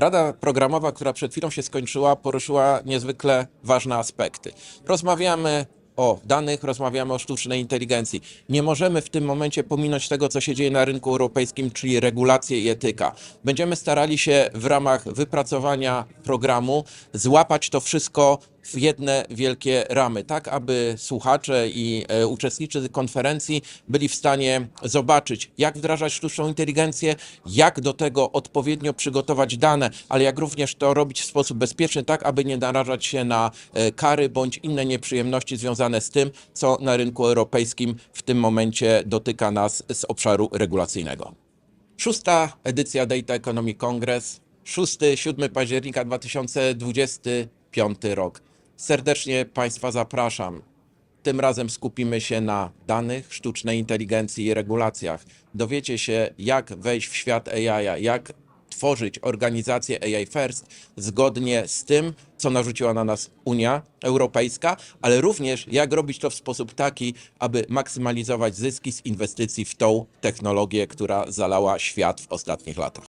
Rada programowa, która przed chwilą się skończyła, poruszyła niezwykle ważne aspekty. Rozmawiamy o danych, rozmawiamy o sztucznej inteligencji. Nie możemy w tym momencie pominąć tego, co się dzieje na rynku europejskim, czyli regulacje i etyka. Będziemy starali się w ramach wypracowania programu złapać to wszystko w jedne wielkie ramy, tak aby słuchacze i e, uczestnicy konferencji byli w stanie zobaczyć, jak wdrażać sztuczną inteligencję, jak do tego odpowiednio przygotować dane, ale jak również to robić w sposób bezpieczny, tak aby nie narażać się na e, kary bądź inne nieprzyjemności związane z tym, co na rynku europejskim w tym momencie dotyka nas z obszaru regulacyjnego. Szósta edycja Data Economy Congress, 6-7 października 2025 rok. Serdecznie Państwa zapraszam. Tym razem skupimy się na danych, sztucznej inteligencji i regulacjach. Dowiecie się, jak wejść w świat AI, jak tworzyć organizację AI First zgodnie z tym, co narzuciła na nas Unia Europejska, ale również jak robić to w sposób taki, aby maksymalizować zyski z inwestycji w tą technologię, która zalała świat w ostatnich latach.